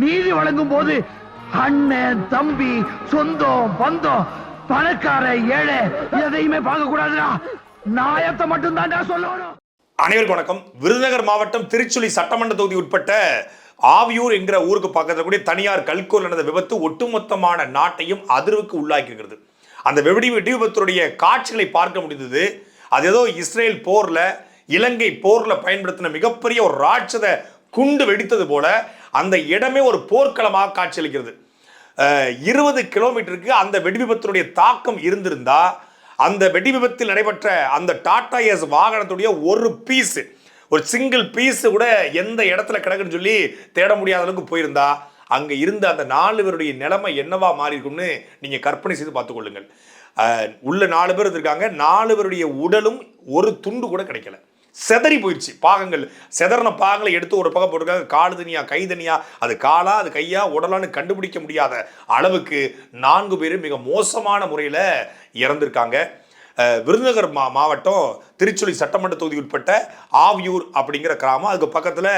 நீதி வழங்கும் போது அண்ணன் தம்பி சொந்தம் பந்தம் பணக்கார ஏழை எதையுமே பார்க்க கூடாதுடா நாயத்தை மட்டும் தான்டா சொல்லணும். அனைவருக்கும் வணக்கம். விருதுநகர் மாவட்டம் திருச்சுழி சட்டமன்ற தொகுதி உட்பட்ட ஆவியூர் என்கிற ஊருக்கு பக்கத்தில் கூடிய தனியார் கல்கோல் நடந்த விபத்து ஒட்டுமொத்தமான நாட்டையும் அதிர்வுக்கு உள்ளாக்கியிருக்கிறது. அந்த வெடி வெடி விபத்துடைய காட்சிகளை பார்க்க முடிந்தது. அது ஏதோ இஸ்ரேல் போரில் இலங்கை போரில் பயன்படுத்தின மிகப்பெரிய ஒரு ராட்சத குண்டு வெடித்தது போல அந்த இடமே ஒரு போர்க்களமாக காட்சியளிக்கிறது. இருபது கிலோமீட்டருக்கு அந்த வெடி விபத்தினுடைய தாக்கம் இருந்திருந்தா அந்த வெடி விபத்தில் நடைபெற்ற அந்த டாடா எஸ் வாகனத்துடைய ஒரு பீஸ் ஒரு சிங்கிள் பீஸ் கூட எந்த இடத்துல கிடக்குன்னு சொல்லி தேட முடியாத அளவுக்கு போயிருந்தா அங்க இருந்த அந்த நாலு பேருடைய நிலைமை என்னவா மாறி இருக்கும்னு நீங்க கற்பனை செய்து பார்த்துக்கொள்ளுங்கள் உள்ள நாலு பேர் இருந்திருக்காங்க நாலு பேருடைய உடலும் ஒரு துண்டு கூட கிடைக்கல. செதறி போயிடுச்சு பாகங்கள் செதறின பாகங்களை எடுத்து ஒரு பக்கம் போட்டுருக்காங்க. காலு தனியா கை தனியா அது காலா அது கையா உடலான்னு கண்டுபிடிக்க முடியாத அளவுக்கு நான்கு பேரும் மிக மோசமான முறையில் இறந்திருக்காங்க. அஹ், விருதுநகர் மா மாவட்டம் திருச்சுழி சட்டமன்ற தொகுதி உட்பட்ட ஆவியூர் அப்படிங்கிற கிராமம். அதுக்கு பக்கத்தில்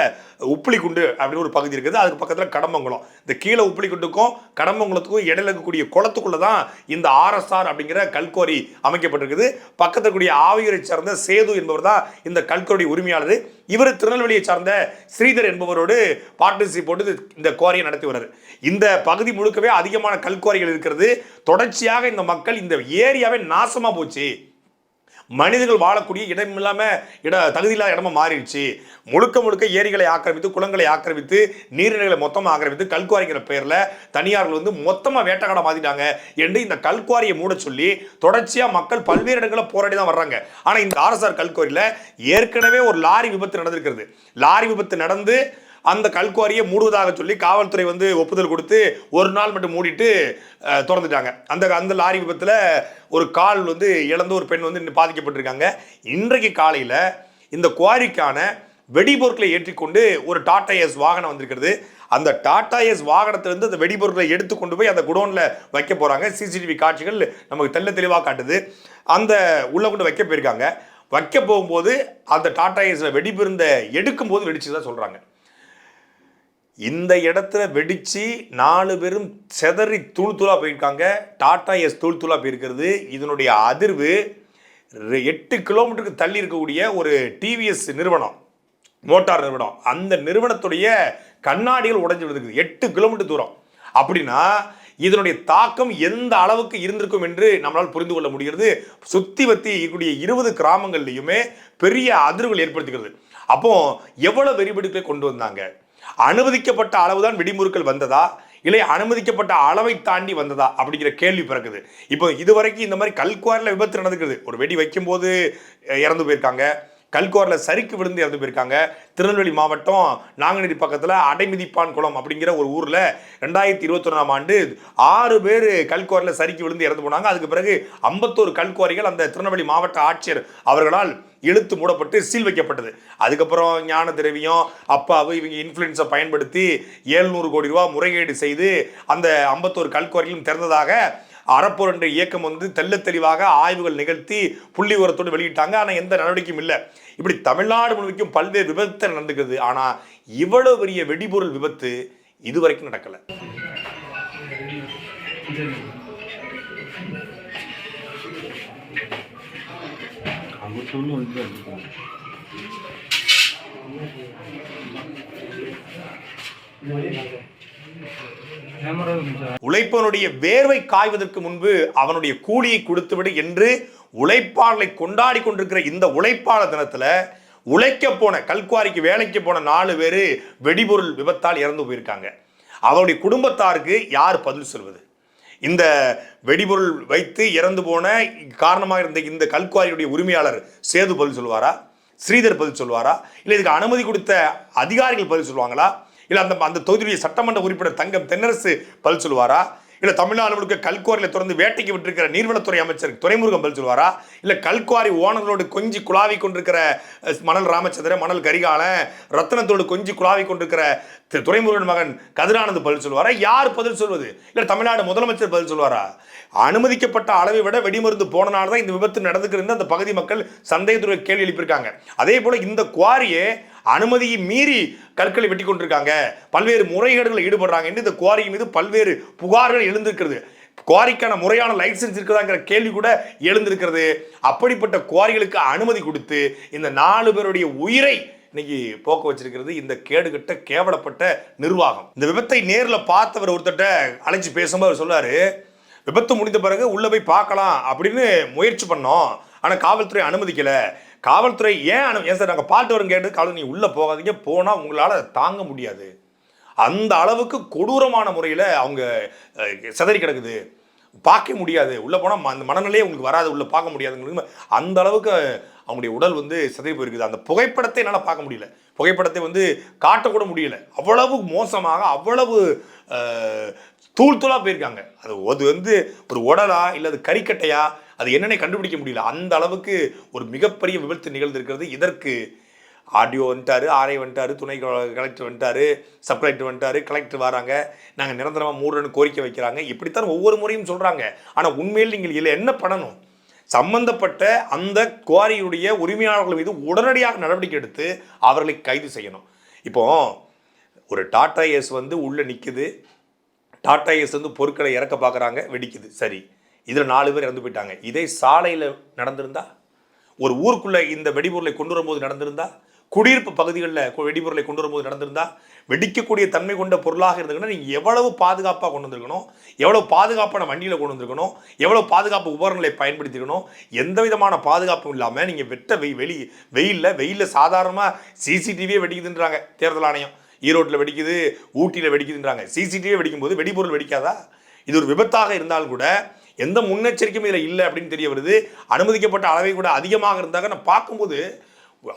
உப்புளிக்குண்டு அப்படின்னு ஒரு பகுதி இருக்குது. அதுக்கு பக்கத்தில் கடம்பங்குளம் இந்த கீழே உப்புளிக்குண்டுக்கும் கடம்பங்குளத்துக்கும் இடையில இருக்கக்கூடிய குளத்துக்குள்ள தான் இந்த ஆர்எஸ்ஆர் அப்படிங்கிற கல்கோரி அமைக்கப்பட்டிருக்குது. பக்கத்தில் கூடிய ஆவியூரை சார்ந்த சேது என்பவர் தான் இந்த கல்கோரி உரிமையாளர். இவர் திருநெல்வேலியை சார்ந்த ஸ்ரீதர் என்பவரோடு பார்ட்னர்ஷிப் போட்டு இந்த கோரியை நடத்தி வர்றாரு. இந்த பகுதி முழுக்கவே அதிகமான கல்கோரிகள் இருக்கிறது. தொடர்ச்சியாக இந்த மக்கள் இந்த ஏரியாவே நாசமாக போச்சு. மனிதர்கள் வாழக்கூடிய இடம் இல்லாம இட தகுதியில்லாத இடமா மாறிடுச்சு. முழுக்க முழுக்க ஏரிகளை ஆக்கிரமித்து குளங்களை ஆக்கிரமித்து நீர்நிலைகளை மொத்தமாக ஆக்கிரமித்து கல்குவாரிங்கிற பேர்ல தனியார்கள் வந்து மொத்தமா வேட்டக்காட மாத்திட்டாங்க என்று இந்த கல்குவாரியை மூட சொல்லி தொடர்ச்சியா மக்கள் பல்வேறு இடங்களில் போராடி தான் வர்றாங்க. ஆனா இந்த ஆர்எஸ்ஆர் கல்குவாரியில ஏற்கனவே ஒரு லாரி விபத்து நடந்திருக்கிறது. லாரி விபத்து நடந்து அந்த கல்குவாரியை மூடுவதாக சொல்லி காவல்துறை வந்து ஒப்புதல் கொடுத்து ஒரு நாள் மட்டும் மூடிட்டு திறந்துட்டாங்க. அந்த அந்த லாரி விபத்தில் ஒரு கால் வந்து இழந்த ஒரு பெண் வந்து பாதிக்கப்பட்டிருக்காங்க. இன்றைக்கு காலையில் இந்த குவாரிக்கான வெடிபொருட்களை ஏற்றிக்கொண்டு ஒரு டாடா எஸ் வாகனம் வந்திருக்கிறது. அந்த டாடா எஸ் வாகனத்திலிருந்து அந்த வெடிபொருட்களை எடுத்து கொண்டு போய் அந்த குடோனில் வைக்க போகிறாங்க சிசிடிவி காட்சிகள் நமக்கு தெல்ல தெளிவாக காட்டுது. அந்த உள்ள கொண்டு வைக்க போயிருக்காங்க. வைக்க போகும்போது அந்த டாடா எஸ்ல வெடிபிருந்த எடுக்கும்போது வெடிச்சு தான் சொல்கிறாங்க இந்த இடத்துல வெடித்து நாலு பேரும் செதறி தூள் தூளாக போயிருக்காங்க. டாட்டா எஸ் தூள் தூளாக போயிருக்கிறது. இதனுடைய அதிர்வு எட்டு கிலோமீட்டருக்கு தள்ளி இருக்கக்கூடிய ஒரு டிவிஎஸ் நிறுவனம் மோட்டார் நிறுவனம். அந்த நிறுவனத்துடைய கண்ணாடிகள் உடைஞ்சு விடுது எட்டு கிலோமீட்டர் தூரம். அப்படின்னா இதனுடைய தாக்கம் எந்த அளவுக்கு இருந்திருக்கும் என்று நம்மளால் புரிந்து கொள்ள முடிகிறது. சுத்தி வத்தி இருக்கக்கூடிய இருபது கிராமங்கள்லையுமே பெரிய அதிர்வுகள் ஏற்படுத்துகிறது. அப்போ எவ்வளவு வெறிபிடிப்பை கொண்டு வந்தாங்க? அனுமதிக்கப்பட்ட அளவுதான் வெடிமுறுக்கள் வந்ததா? இல்லை அனுமதிக்கப்பட்ட அளவை தாண்டி வந்ததா? அப்படிங்கிற கேள்வி பிறக்குது. இப்போ இதுவரைக்கும் இந்த மாதிரி கல்குவாரில் விபத்து நடந்துக்குது ஒரு வெடி வைக்கும்போது இறந்து போயிருக்காங்க. கல்கோரில் சறுக்கு விழுந்து இறந்து போயிருக்காங்க. திருநெல்வேலி மாவட்டம் நாங்குநேரி பக்கத்தில் அடைமிதிப்பான் குளம் அப்படிங்கிற ஒரு ஊரில் ரெண்டாயிரத்தி இருபத்தொன்னாம் ஆண்டு ஆறு பேர் கல்கோரில் சறுக்கி விழுந்து இறந்து போனாங்க. அதுக்கு பிறகு ஐம்பத்தோரு கல்குவாரிகள் அந்த திருநெல்வேலி மாவட்ட ஆட்சியர் அவர்களால் இழுத்து மூடப்பட்டு சீல் வைக்கப்பட்டது. அதுக்கப்புறம் ஞான திரவியம் அப்பாவு இவங்க இன்ஃப்ளூயன்ஸை பயன்படுத்தி ஏழ்நூறு கோடி ரூபா முறைகேடு செய்து அந்த ஐம்பத்தோரு கல்கோரிகளும் திறந்ததாக அறப்போர் என்ற இயக்கம் வந்து தெல்ல தெளிவாக ஆய்வுகள் நிகழ்த்தி புள்ளி உரத்தோடு வெளியிட்டாங்க. ஆனால் எந்த நடவடிக்கையும் இல்லை. இப்படி தமிழ்நாடு முழுவதும் பல்வேறு விபத்து நடந்துக்கிறது ஆனால் இவ்வளவு பெரிய வெடிபொருள் விபத்து இதுவரைக்கும் நடக்கலை. அமுத்தம்னு உழைப்பவனுடைய வேர்வை காய்வதற்கு முன்பு அவனுடைய கூலியை கொடுத்துவிடு என்று உழைப்பாளரை கொண்டாடி கொண்டிருக்கிற இந்த உழைப்பாளர் தினத்துல உழைக்க போன கல்குவாரிக்கு வேலைக்கு போன நாலு பேர் வெடிபொருள் விபத்தால் இறந்து போயிருக்காங்க. அவருடைய குடும்பத்தாருக்கு யார் பதில் சொல்வது? இந்த வெடிபொருள் வைத்து இறந்து போன காரணமாக இருந்த இந்த கல்குவாரியுடைய உரிமையாளர் சேது பதில் சொல்வாரா? ஸ்ரீதர் பதில் சொல்வாரா? இல்லை இதுக்கு அனுமதி கொடுத்த அதிகாரிகள் பதில் சொல்லுவாங்களா இல்லை அந்த அந்த தொகுதியுடைய சட்டமன்ற உறுப்பினர் தங்கம் தென்னரசு பதில் சொல்லுவாரா? இல்லை தமிழ்நாடு முழுக்க கல்குவாரியில் தொடர்ந்து வேட்டைக்கு விட்டிருக்கிற நீர்வளத்துறை அமைச்சர் துறைமுருகம் பதில் சொல்வாரா இல்லை கல்குவாரி ஓனர்களோடு கொஞ்சி குழாவி கொண்டிருக்கிற மணல் ராமச்சந்திரன் மணல் கரிகாலன் ரத்னத்தோடு கொஞ்சி குழாவி கொண்டிருக்கிற திரு மகன் கதிரானந்த் பதில் சொல்வாரா யார் பதில் சொல்வது? இல்லை தமிழ்நாடு முதலமைச்சர் பதில் சொல்வாரா அனுமதிக்கப்பட்ட அளவை விட வெடிமருந்து போனனால தான் இந்த விபத்து நடந்துக்கிறது அந்த பகுதி மக்கள் சந்தேகத்துறை கேள்வி எழுப்பியிருக்காங்க. அதே போல் இந்த குவாரியே அனுமதியை மீறி கற்களை வெட்டி கொண்டிருக்காங்க. பல்வேறு முறைகேடுகளில் ஈடுபடுறாங்க என்று இந்த குவாரி மீது பல்வேறு புகார்கள் எழுந்திருக்கிறது. குவாரிக்கான முறையான லைசன்ஸ் இருக்குதாங்கிற கேள்வி கூட எழுந்திருக்கிறது. அப்படிப்பட்ட குவாரிகளுக்கு அனுமதி கொடுத்து இந்த நாலு பேருடைய உயிரை இன்னைக்கு போக்க வச்சிருக்கிறது. இந்த கேடுகட்ட கேவலப்பட்ட நிர்வாகம். இந்த விபத்தை நேரில் பார்த்தவர் ஒருத்தட்ட அழைச்சி பேசும்போது அவர் சொல்லாரு விபத்து முடிந்த பிறகு உள்ள போய் பார்க்கலாம் அப்படின்னு முயற்சி பண்ணோம். ஆனால் காவல்துறை அனுமதிக்கலை. காவல்துறை ஏன் அனு ஏன் சார் நாங்கள் பாட்டு வரும் கேட்டு காவல் நீ உள்ளே போகாதீங்க போனால் உங்களால் தாங்க முடியாது. அந்த அளவுக்கு கொடூரமான முறையில் அவங்க சிதறி கிடக்குது. பார்க்க முடியாது. உள்ளே போனால் அந்த மனநிலையே உங்களுக்கு வராது. உள்ளே பார்க்க முடியாதுங்கிறது அந்த அளவுக்கு அவங்களுடைய உடல் வந்து சிதறி போயிருக்குது. அந்த புகைப்படத்தை என்னால் பார்க்க முடியல. புகைப்படத்தை வந்து காட்டக்கூட முடியல. அவ்வளவு மோசமாக அவ்வளவு தூள் தூளாக போயிருக்காங்க. அது அது வந்து ஒரு உடலா இல்லை அது கறிக்கட்டையா அது என்னென்ன கண்டுபிடிக்க முடியல. அந்த அளவுக்கு ஒரு மிகப்பெரிய விபத்து நிகழ்ந்திருக்கிறது. இதற்கு ஆடியோ வந்துட்டாரு ஆர்ஐ வந்துட்டாரு துணை கலெக்டர் வந்துட்டாரு சப் கலெக்டர் வந்துட்டாரு கலெக்டர் வராங்க. நாங்கள் நிரந்தரமாக மூடுறன்னு கோரிக்கை வைக்கிறாங்க. இப்படித்தான் ஒவ்வொரு முறையும் சொல்கிறாங்க ஆனால் உண்மையில் நீங்கள் இதில் என்ன பண்ணணும்? சம்பந்தப்பட்ட அந்த குவாரியுடைய உரிமையாளர்கள் மீது உடனடியாக நடவடிக்கை எடுத்து அவர்களை கைது செய்யணும். இப்போ ஒரு டாடா ஏஸ் வந்து உள்ளே நிற்குது டாடா ஏஸ் வந்து பொருட்களை இறக்க பார்க்குறாங்க வெடிக்குது. சரி. இதில் நாலு பேர் இறந்து போயிட்டாங்க. இதே சாலையில் நடந்திருந்தா? ஒரு ஊருக்குள்ளே இந்த வெடிபொருளை கொண்டு வரும்போது நடந்திருந்தா? குடியிருப்பு பகுதிகளில் வெடிபொருளை கொண்டு வரும்போது நடந்திருந்தா? வெடிக்கக்கூடிய தன்மை கொண்ட பொருளாக இருந்ததுன்னா நீங்கள் எவ்வளவு பாதுகாப்பாக கொண்டு வந்திருக்கணும்? எவ்வளவு பாதுகாப்பான வண்டியில் கொண்டு வந்திருக்கணும்? எவ்வளோ பாதுகாப்பு உபகரணங்களை பயன்படுத்திக்கணும் எந்த விதமான பாதுகாப்பும் இல்லாமல் நீங்கள் வெட்ட வெய் வெளி வெயிலில் வெயிலில் சாதாரணமாக சிசிடிவியே வெடிக்குதுன்றாங்க தேர்தல் ஆணையம். ஈரோட்டில் வெடிக்குது ஊட்டியில் வெடிக்குதுன்றாங்க. சிசிடிவியே வெடிக்கும்போது வெடிபொருள் வெடிக்காதா? இது ஒரு விபத்தாக இருந்தால் கூட எந்த முன்னெச்சரிக்கையும் இதில் இல்லை அப்படின்னு தெரிய வருது. அனுமதிக்கப்பட்ட அளவை கூட அதிகமாக இருந்தாங்க. நான் பார்க்கும்போது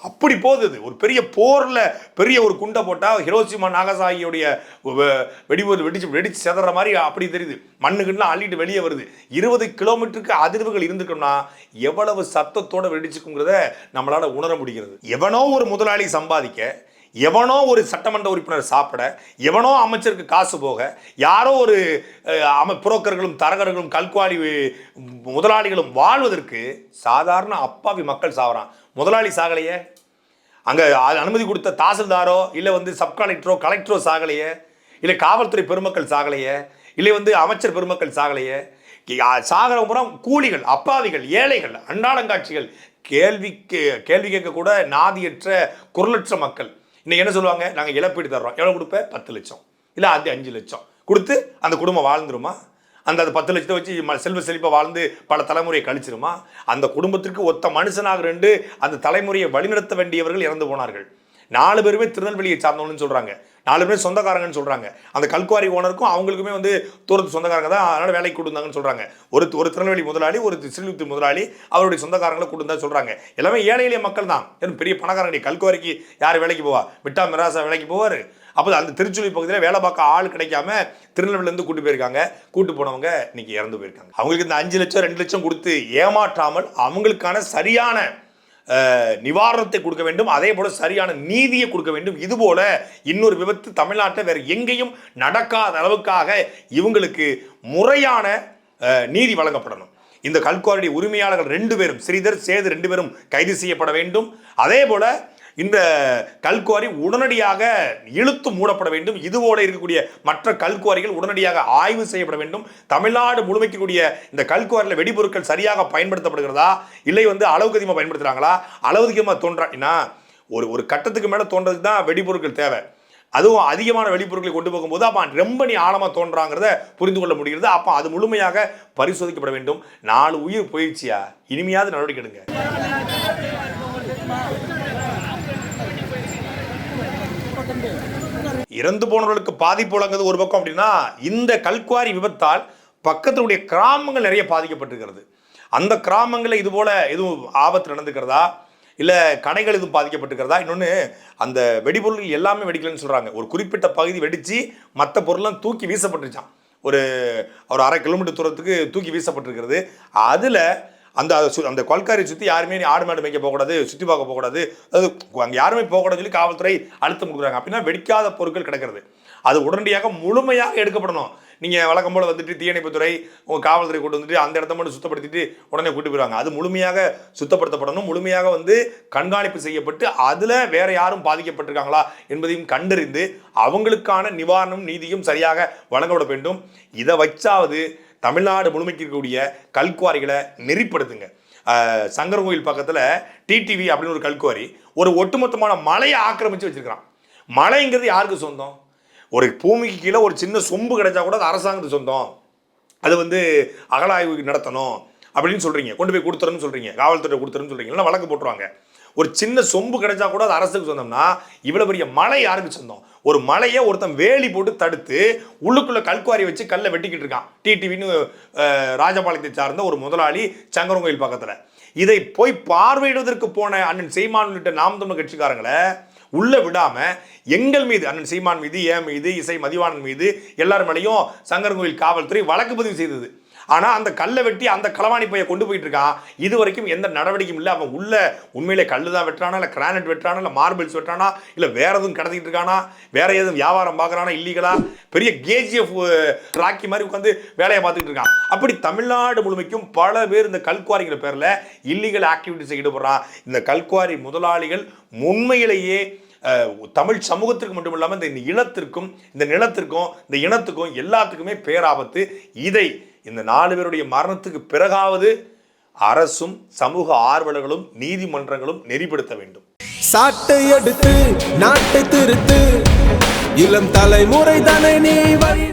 அப்படி போகுது. அது ஒரு பெரிய போரில் பெரிய ஒரு குண்டை போட்டால் ஹிரோசிமா நாகசாகியோடைய வெ- வெடிச்சு வெடிச்சு செதற மாதிரி அப்படி தெரியுது. மண்ணுக்குலாம் அள்ளிட்டு வெளியே வருது. இருபது கிலோமீட்டருக்கு அதிர்வுகள் இருந்துக்கணும்னா எவ்வளவு சத்தத்தோடு வெடிச்சுக்குங்கிறத நம்மளால் உணர முடிகிறது. எவனோ ஒரு முதலாளி சம்பாதிக்க எவனோ ஒரு சட்டமன்ற உறுப்பினர் சாப்பிட எவனோ அமைச்சருக்கு காசு போக யாரோ ஒரு அம புரோக்கர்களும் தரகர்களும் கல்குவாலி முதலாளிகளும் வாழ்வதற்கு சாதாரண அப்பாவி மக்கள் சாவறான். முதலாளி சாகலையே? அங்கே அனுமதி கொடுத்த தாசில்தாரோ இல்லை வந்து சப் கலெக்டரோ கலெக்டரோ சாகலையே? இல்லை காவல்துறை பெருமக்கள் சாகலையே? இல்லை வந்து அமைச்சர் பெருமக்கள் சாகலையே? சாகிறவங்க கூலிகள் அப்பாவிகள் ஏழைகள் அன்றாடங்காட்சிகள் கேள்வி கேள்வி கேட்கக்கூட நாதியற்ற குரலற்ற மக்கள். இன்னைக்கு என்ன சொல்லுவாங்க? நாங்கள் இழப்பீடு தர்றோம். எவ்வளோ கொடுப்பேன் பத்து லட்சம். இல்லை அது அஞ்சு லட்சம். கொடுத்து அந்த குடும்பம் வாழ்ந்துருமா? அந்த அது பத்து லட்சத்தை வச்சு ம- செல்வ செழிப்பாக வாழ்ந்து பல தலைமுறையை கழிச்சிருமா? அந்த குடும்பத்திற்கு ஒத்த மனுஷனாக ரெண்டு அந்த தலைமுறையை வழிநடத்த வேண்டியவர்கள் இறந்து போனார்கள். நாலு பேருமே திருநெல்வேலியை சார்ந்தவங்கன்னு சொல்கிறாங்க நாலு பேர் சொந்தக்காரங்கன்னு சொல்கிறாங்க அந்த கல்குவாரி ஓனருக்கும் அவங்களுக்குமே வந்து தூரத்து சொந்தக்காரங்க தான் அதனால் வேலைக்கு கொடுத்தாங்கன்னு சொல்கிறாங்க ஒரு ஒரு திருநெல்வேலி முதலாளி ஒரு ஸ்ரீவித்து முதலாளி அவருடைய சொந்தக்காரங்களை கொடுத்தா சொல்கிறாங்க எல்லாமே ஏழை எளிய மக்கள் தான். ஏன்னா பெரிய பணக்காரங்க கல்குவாரிக்கு யார் வேலைக்கு போவா? விட்டா மிராசா வேலைக்கு போவார். அப்போ அந்த திருச்சுழி பகுதியில் வேலை பார்க்க ஆள் கிடைக்காம திருநெல்வேலியிலேருந்து கூட்டு போயிருக்காங்க. கூட்டு போனவங்க இன்னைக்கு இறந்து போயிருக்காங்க. அவங்களுக்கு இந்த அஞ்சு லட்சம் ரெண்டு லட்சம் கொடுத்து ஏமாற்றாமல் அவங்களுக்கான சரியான நிவாரணத்தை கொடுக்க வேண்டும். அதே போல சரியான நீதியை கொடுக்க வேண்டும். இது போல இன்னொரு விபத்து தமிழ்நாட்டில் வேறு எங்கேயும் நடக்காத அளவுக்காக இவங்களுக்கு முறையான நீதி வழங்கப்படணும். இந்த கல்குவாரியுடைய உரிமையாளர்கள் ரெண்டு பேரும் ஸ்ரீதர் சேது ரெண்டு பேரும் கைது செய்யப்பட வேண்டும். அதே போல இந்த கல்குவாரி உடனடியாக இழுத்து மூடப்பட வேண்டும். இதுவோடு இருக்கக்கூடிய மற்ற கல்குவாரிகள் உடனடியாக ஆய்வு செய்யப்பட வேண்டும். தமிழ்நாடு முழுமைக்கக்கூடிய இந்த கல்குவாரியில் வெடிபொருட்கள் சரியாக பயன்படுத்தப்படுகிறதா? இல்லை வந்து அளவுக்கு அதிகமாக பயன்படுத்துகிறாங்களா அளவுக்கு அதிகமாக தோன்றாட்டினா ஒரு ஒரு கட்டத்துக்கு மேலே தோன்றதுக்கு தான் வெடிபொருட்கள் தேவை. அதுவும் அதிகமான வெளிப்பொருட்களை கொண்டு போகும்போது அப்போ ரொம்ப நீ ஆழமாக தோன்றாங்கிறத புரிந்து கொள்ள முடிகிறது. அப்போ அது முழுமையாக பரிசோதிக்கப்பட வேண்டும். நாலு உயிர் போயிடுச்சியா? இனிமையாவது நடவடிக்கை எடுங்க. இறந்து போனவர்களுக்கு பாதிப்பு வழங்குது ஒரு பக்கம் அப்படின்னா இந்த கல்குவாரி விபத்தால் பக்கத்தினுடைய கிராமங்கள் நிறைய பாதிக்கப்பட்டிருக்கிறது. அந்த கிராமங்களில் இது போல் எதுவும் ஆபத்து நடந்துக்கிறதா? இல்லை கடைகள் எதுவும் பாதிக்கப்பட்டிருக்கிறதா? இன்னொன்று அந்த வெடிபொருள் எல்லாமே வெடிக்கலன்னு சொல்கிறாங்க ஒரு குறிப்பிட்ட பகுதி வெடித்து மற்ற பொருள்லாம் தூக்கி வீசப்பட்டுருச்சான் ஒரு ஒரு அரை கிலோமீட்டர் தூரத்துக்கு தூக்கி வீசப்பட்டிருக்கிறது. அதில் அந்த சு- அந்த கொல்காரியை சுற்றி யாருமே நீ ஆடு மாடு மேய்க்க போகக்கூடாது சுற்றி பார்க்க போகக்கூடாது. அது அங்கே யாருமே போகக்கூடாதுன்னு சொல்லி காவல்துறை அழுத்தம் கொடுக்குறாங்க. அப்படின்னா வெடிக்காத பொருட்கள் கிடக்கிறது. அது உடனடியாக முழுமையாக எடுக்கப்படணும். நீங்கள் வழக்கம் போல் வந்துட்டு தீயணைப்புத்துறை உங்கள் காவல்துறை கொண்டு வந்துட்டு அந்த இடத்த மட்டும் சுத்தப்படுத்திட்டு உடனே கூட்டு போயிடுவாங்க. அது முழுமையாக சுத்தப்படுத்தப்படணும். முழுமையாக வந்து கண்காணிப்பு செய்யப்பட்டு அதில் வேற யாரும் பாதிக்கப்பட்டிருக்காங்களா என்பதையும் கண்டறிந்து அவங்களுக்கான நிவாரணம் நீதியும் சரியாக வழங்கப்பட வேண்டும். இதை வச்சாவது தமிழ்நாடு முழுமைக்கு இருக்கக்கூடிய கல்குவாரிகளை நெறிப்படுத்துங்க. அஹ், கோயில் பக்கத்தில் டிடிவி அப்படின்னு ஒரு கல்குவாரி ஒரு ஒட்டுமொத்தமான மலையை ஆக்கிரமித்து வச்சுருக்கிறான். மலைங்கிறது யாருக்கு சொந்தம்? ஒரு பூமிக்கு கீழே ஒரு சின்ன சொம்பு கிடைச்சா கூட அது அரசாங்கத்துக்கு சொந்தம். அது வந்து அகலாய்வு நடத்தணும் அப்படின்னு சொல்கிறீங்க கொண்டு போய் கொடுத்துருன்னு சொல்கிறீங்க காவல்துறை கொடுத்துருன்னு சொல்கிறீங்க இல்லைன்னா வழக்கு போட்டுருவாங்க. ஒரு சின்ன சொம்பு கிடைச்சா கூட அது அரசுக்கு சொந்தம்னா இவ்வளோ பெரிய மலை யாருக்கு சொந்தம் ஒரு மலையை ஒருத்தன் வேலி போட்டு தடுத்து உள்ளுக்குள்ள கல்குவாரி வச்சு கல்லை வெட்டிக்கிட்டு இருக்கான். டிடிவின்னு ராஜபாளையத்தை சார்ந்த ஒரு முதலாளி சங்கரங்கோயில் பக்கத்தில். இதை போய் பார்வையிடுவதற்கு போன அண்ணன் செய்மான் உள்ளிட்ட நாம் தமிழ் கட்சிக்காரங்களை உள்ள விடாம எங்கள் மீது அண்ணன் சீமான் மீது ஏன் மீது இசை மதிவாணன் மீது எல்லார் மேலேயும் சங்கரங்கோயில் காவல்துறை வழக்கு பதிவு செய்தது. ஆனால் அந்த கல்லை வெட்டி அந்த களவாணி பைய கொண்டு போயிட்டு இருக்கான் இது வரைக்கும் எந்த நடவடிக்கையும் இல்லை. அவன் உள்ள உண்மையிலே கல்லு தான் வெட்டுறானா இல்லை கிரானைட் வெட்டுறானா இல்லை மார்பிள்ஸ் வெட்டுறானா இல்லை வேற எதுவும் கடத்திட்டு இருக்கானா வேற எதுவும் வியாபாரம் பார்க்கறானா இல்லீகலா பெரிய கேஜிஎஃப் uh, ராக்கி மாதிரி உட்காந்து வேலையை பார்த்துட்டு இருக்கான். அப்படி தமிழ்நாடு முழுமைக்கும் பல பேர் இந்த கல்குவாரிங்கிற பேரில் இல்லீகல் ஆக்டிவிட்டிஸை ஈடுபடுறான் இந்த கல்குவாரி முதலாளிகள் உண்மையிலேயே தமிழ் சமூகத்திற்கு மட்டும் இல்லாமல் இந்த இனத்திற்கும் இந்த நிலத்திற்கும் இந்த இனத்துக்கும் எல்லாத்துக்குமே பேராபத்து. இதை இந்த நாலு பேருடைய மரணத்துக்கு பிறகாவது அரசும் சமூக ஆர்வலர்களும் நீதிமன்றங்களும் நெறிப்படுத்த வேண்டும். சாட்டை எடுத்து நாட்டை திருத்து. இளம் தலைமுறை தானே நீ வழி